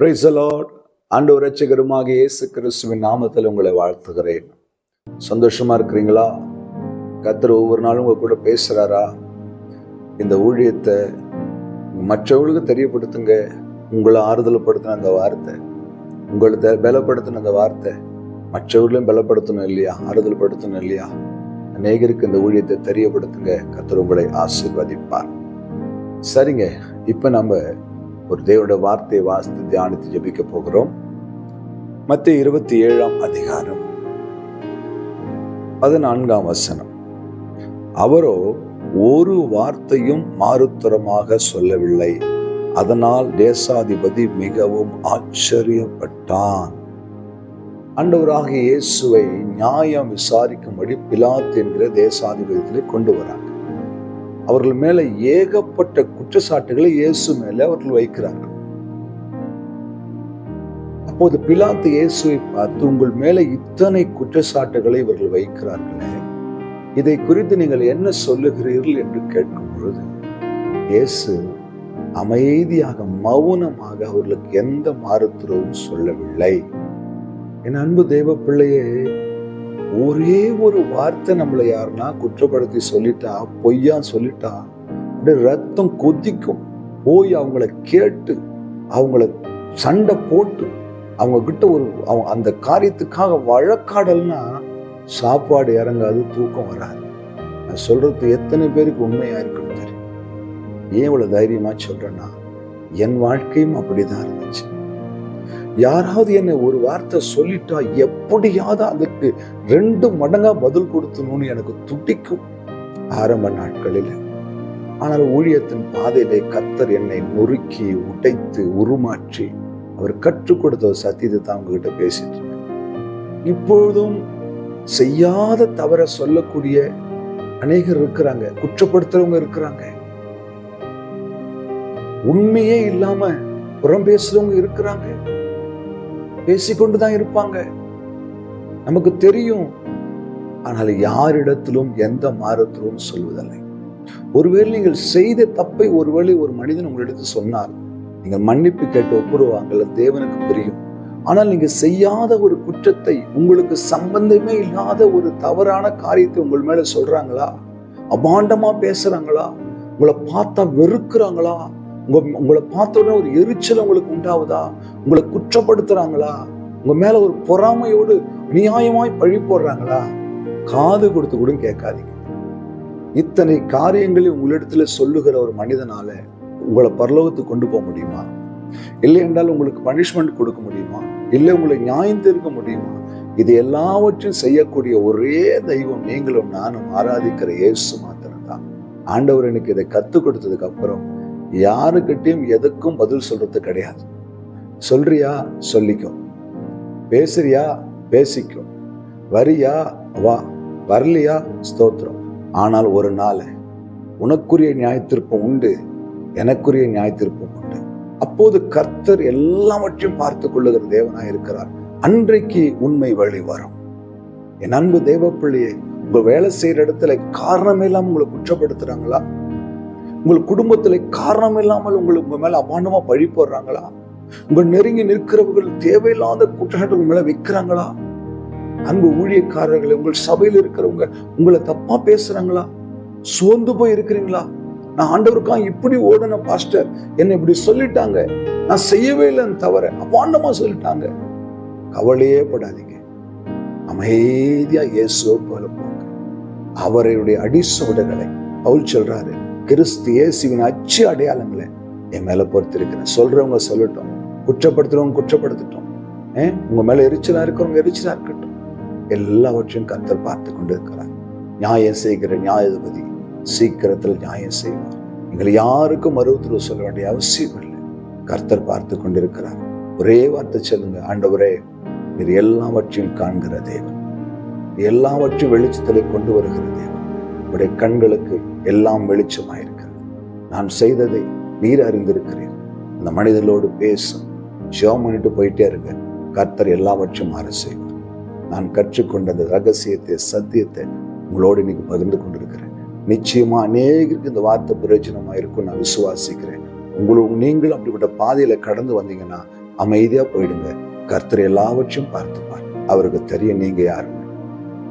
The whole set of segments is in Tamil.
பிரைஸ் அலாட் ஆண்டு ரட்சகருமாக இயேசு கிறிஸ்துவின் நாமத்தில் உங்களை வாழ்த்துகிறேன். சந்தோஷமா இருக்கிறீங்களா? கத்தர் ஒவ்வொரு நாளும் உங்க கூட பேசுறாரா? இந்த ஊழியத்தை மற்றவர்களுக்கு தெரியப்படுத்துங்க. உங்களை ஆறுதல்படுத்தின அந்த வார்த்தை உங்களை பலப்படுத்தின அந்த வார்த்தை மற்றவர்களையும் பலப்படுத்தணும் இல்லையா? ஆறுதல் படுத்தணும் இல்லையா? அநேகருக்கு இந்த ஊழியத்தை தெரியப்படுத்துங்க. கத்தர் உங்களை ஆசிர்வதிப்பார். சரிங்க இப்போ நம்ம ஒரு தேவனுடைய வார்த்தையை வாசித்து தியானித்து ஜபிக்க போகிறோம். மத்திய இருபத்தி ஏழாம் அதிகாரம் பதினான்காம் வசனம். அவரோ ஒரு வார்த்தையும் மாறுத்தரமாக சொல்லவில்லை. அதனால் தேசாதிபதி மிகவும் ஆச்சரியப்பட்டான். ஆண்டவராகிய இயேசுவை நியாயம் விசாரிக்கும்படி பிலாத் என்கிற தேசாதிபதியிலே கொண்டு வராங்க. அவர்கள் மேல ஏகப்பட்ட குற்றச்சாட்டுகளை இயேசு மேல அவர்கள் வைக்கிறார்கள். அப்போது பிலாத்து இயேசுவை பார்த்து உங்கள் மேல இத்தனை குற்றச்சாட்டுகளை இவர்கள் வைக்கிறார்களே இதை குறித்து நீங்கள் என்ன சொல்லுகிறீர்கள்? என்று கேட்கும் பொழுது இயேசு அமைதியாக மௌனமாக அவர்களுக்கு எந்த மாறுத்துறவும் சொல்லவில்லை. என் அன்பு தெய்வ பிள்ளையே ஒரு வார்த்தை நம்மளை யாருன்னா குற்றப்படுத்தி சொல்லிட்டா பொய்யா சொல்லிட்டா அப்படியே ரத்தம் கொதிக்கும். போய் அவங்கள கேட்டு அவங்கள சண்டை போட்டு அவங்க கிட்ட ஒரு அவங்க அந்த காரியத்துக்காக வழக்காடல்னா சாப்பாடு இறங்காது தூக்கம் வராது. நான் சொல்றது எத்தனை பேருக்கு உண்மையா இருக்குன்னு தெரியும். ஏன் இவ்வளவு தைரியமா சொல்றேன்னா என் வாழ்க்கையும் அப்படிதான் இருந்துச்சு. யாராவது என்னை ஒரு வார்த்தை சொல்லிட்டா எப்படியாவது அதுக்கு ரெண்டு மடங்கா பதில் கொடுத்தணும்னு எனக்கு துடிக்கும். ஆரம்ப நாட்களில். ஆனால் ஊழியத்தின் பாதையிலே கத்தர் என்னை நொறுக்கி உடைத்து உருமாற்றி அவர் கற்றுக் கொடுத்த ஒரு சத்தியத்தை தான் உங்ககிட்ட பேசிட்டு இருக்கேன். இப்பொழுதும் செய்யாத தவற சொல்லக்கூடிய அநேகர் இருக்கிறாங்க குற்றப்படுத்துறவங்க இருக்கிறாங்க. உண்மையே இல்லாம புறம் பேசுறவங்க இருக்கிறாங்க. பேசிக்கொண்டு தான் இருப்பாங்க. நமக்கு தெரியும். ஆனால் யாரிடத்திலும் எந்த மாறத்திலும் சொல்வதில்லை. ஒருவேளை நீங்கள் செய்த தப்பை ஒருவேளை ஒரு மனிதன் உங்களிடத்தில் சொன்னால் நீங்கள் மன்னிப்பு கேட்டு ஒப்புருவாங்கல்ல தேவனுக்கு புரியும். ஆனால் நீங்கள் செய்யாத ஒரு குற்றத்தை உங்களுக்கு சம்பந்தமே இல்லாத ஒரு தவறான காரியத்தை உங்கள் மேலே சொல்றாங்களா? அபாண்டமாக பேசுறாங்களா? உங்களை பார்த்தா வெறுக்கிறாங்களா? உங்க உங்களை பார்த்த உடனே ஒரு எரிச்சல் உங்களுக்கு உண்டாவதா? உங்களை குற்றப்படுத்துறாங்களா? உங்க மேல ஒரு பொறாமையோடு நியாயமாய் பழி போடுறாங்களா? காது கொடுத்து கூட கேட்காதீங்க. இத்தனை காரியங்களை உங்களிடத்துல சொல்லுகிற ஒரு மனிதனால உங்களை பரலோகத்துக்கு கொண்டு போக முடியுமா? இல்லை என்றால் உங்களுக்கு பனிஷ்மெண்ட் கொடுக்க முடியுமா? இல்லை உங்களை நியாயம் தீர்க்க முடியுமா? இது எல்லாவற்றையும் செய்யக்கூடிய ஒரே தெய்வம் நீங்களும் நானும் ஆராதிக்கிற இயேசு மாத்திரம்தான். ஆண்டவர் எனக்கு இதை கற்றுக் கொடுத்ததுக்கு அப்புறம் யாருக்கிட்டையும் எதுக்கும் பதில் சொல்றது கிடையாது. சொல்றியா? சொல்லிக்கும் பேசுறியா? பேசிக்கும் வரியா? வா. வரலையா? ஸ்தோத்திரம். ஆனால் ஒரு நாள் உனக்குரிய நியாயத்திருப்பம் உண்டு எனக்குரிய நியாயத்திருப்பம் உண்டு. அப்போது கர்த்தர் எல்லாவற்றையும் பார்த்து கொள்ளுகிற தேவனாய் இருக்கிறார். அன்றைக்கு உண்மை வழி வரும். என் அன்பு தேவ பிள்ளையே உங்க வேலை செய்யற இடத்துல காரணம் இல்லாம உங்களை குற்றப்படுத்துறாங்களா? உங்கள் குடும்பத்துல காரணம் இல்லாமல் உங்களுக்கு உங்க மேல அபாண்டமா பழி போடுறாங்களா? உங்க நெருங்கி நிற்கிறவர்கள் தேவையில்லாத குற்றச்சாட்டு உங்க மேல வைக்கிறாங்களா? அன்பு ஊழியக்காரர்கள் உங்கள் சபையில் இருக்கிறவங்க உங்களை தப்பா பேசுறாங்களா? சோர்ந்து போய் இருக்கிறீங்களா? நான் ஆண்டவருக்காக இப்படி ஓடன பாஸ்டர் என்னை இப்படி சொல்லிட்டாங்க. நான் செய்யவே இல்லைன்னு தவிர அபாண்டமா சொல்லிட்டாங்க. கவலையே படாதீங்க. அமைதியா இயேசுவை போல போங்க. அவருடைய அடிசுவடுகளை பவுல் சொல்றாரு. கிறிஸ்து இயேசுவின் அச்சு அடையாளங்களை என் மேல பொறுத்திருக்கிறேன். சொல்றவங்க சொல்லட்டும் குற்றப்படுத்துறவங்க குற்றப்படுத்தட்டும். ஏன் உங்க மேல எரிச்சலா இருக்கிறவங்க எரிச்சலா இருக்கட்டும். எல்லாவற்றையும் கர்த்தர் பார்த்து கொண்டு இருக்கிறார் நியாயம் செய்கிற நியாயாதிபதி சீக்கிரத்தில் நியாயம் செய்வார். எங்களை யாருக்கும் மருவத்தில் சொல்ல வேண்டிய அவசியம் இல்லை. கர்த்தர் பார்த்து கொண்டிருக்கிறார். ஒரே வார்த்தை சொல்லுங்க ஆண்டவரே இது எல்லாவற்றையும் காண்கிற தேவன். எல்லாவற்றையும் வெளிச்சத்தில் கொண்டு வருகிற தேவன். உடைய கண்களுக்கு எல்லாம் வெளிச்சமாயிருக்கிறது. நான் செய்ததை நீர் அறிந்திருக்கிறேன் அந்த மனிதர்களோடு பேசும் ஜெபம் பண்ணிட்டு போயிட்டே இருங்க. கர்த்தர் எல்லாவற்றையும் மாற செய்வார். நான் கற்றுக்கொண்ட அந்த ரகசியத்தை சத்தியத்தை உங்களோடு இன்னைக்கு பகிர்ந்து கொண்டிருக்கிறேன். நிச்சயமா அநேகருக்கு இந்த வார்த்தை பிரயோஜனமா இருக்கும் நான் விசுவாசிக்கிறேன். உங்களுக்கு நீங்களும் அப்படிப்பட்ட பாதையில கடந்து வந்தீங்கன்னா அமைதியா போயிடுங்க. கர்த்தர் எல்லாவற்றையும் பார்த்துப்பார். அவருக்கு தெரிய நீங்க யாரு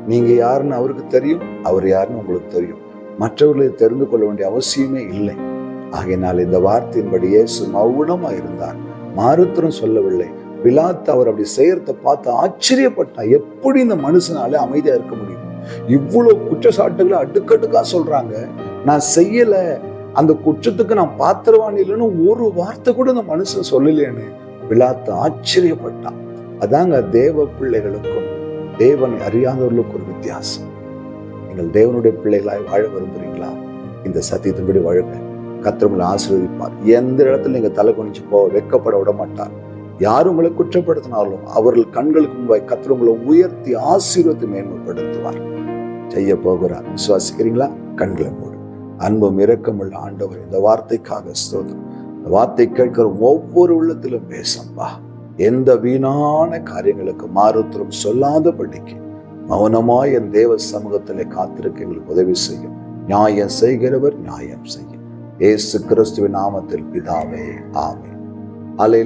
நீங்க யாருன்னு அவருக்கு தெரியும் அவர் யாருன்னு உங்களுக்கு தெரியும். மற்றவர்களை தெரிந்து கொள்ள வேண்டிய அவசியமே இல்லை. ஆகையினால் இந்த வார்த்தையின்படி இயேசு இருந்தார் மாறுத்திரம் சொல்லவில்லை. பிலாத்து அவர் அப்படி செய்யறத பார்த்து ஆச்சரியப்பட்டான் எப்படி இந்த மனுஷனால அமைதியா இருக்க முடியும்? இவ்வளவு குற்றச்சாட்டுகளை அடுக்கடுக்கா சொல்றாங்க. நான் செய்யல. அந்த குற்றத்துக்கு நான் பாத்திரவான் இல்லைன்னு ஒரு வார்த்தை கூட இந்த மனுஷன் சொல்லலேன்னு பிலாத்து ஆச்சரியப்பட்டான். அதாங்க தேவ பிள்ளைகளுக்கும் தேவனை அறியாதவர்களுக்கு ஒரு வித்தியாசம். நீங்கள் தேவனுடைய பிள்ளைகளாய் வாழ விரும்புகிறீங்களா இந்த சத்தியத்தின்படி வாழுங்க. கத்திரங்களை ஆசீர்வதிப்பார். எந்த இடத்துல நீங்கள் தலை குனிஞ்சு போக வெக்கப்பட விட மாட்டார். யார் உங்களை குற்றப்படுத்தினாலும் அவர்கள் கண்களுக்கு முன்பாய் கத்திர உங்களை உயர்த்தி ஆசீர்வத்தை மேன்மைப்படுத்துவார். செய்ய போகிறார். விசுவாசிக்கிறீங்களா? கண்களை மூடு. அன்பும் இரக்கமுள்ள ஆண்டவர் இந்த வார்த்தைக்காக ஸ்தோதம் இந்த வார்த்தை கேட்கிற ஒவ்வொரு உள்ளத்திலும் பேசம்பா எந்த வீணான காரியங்களுக்கு மாறுத்திரம் சொல்லாதபடிக்கு மௌனமாய் என் தேவ சமூகத்தில் காத்திருக்க எங்களுக்கு உதவி செய்யும். நியாயம் செய்கிறவர் நியாயம் செய்யும். ஏசு கிறிஸ்துவின் நாமத்தில் பிதாவே ஆமே அலையில்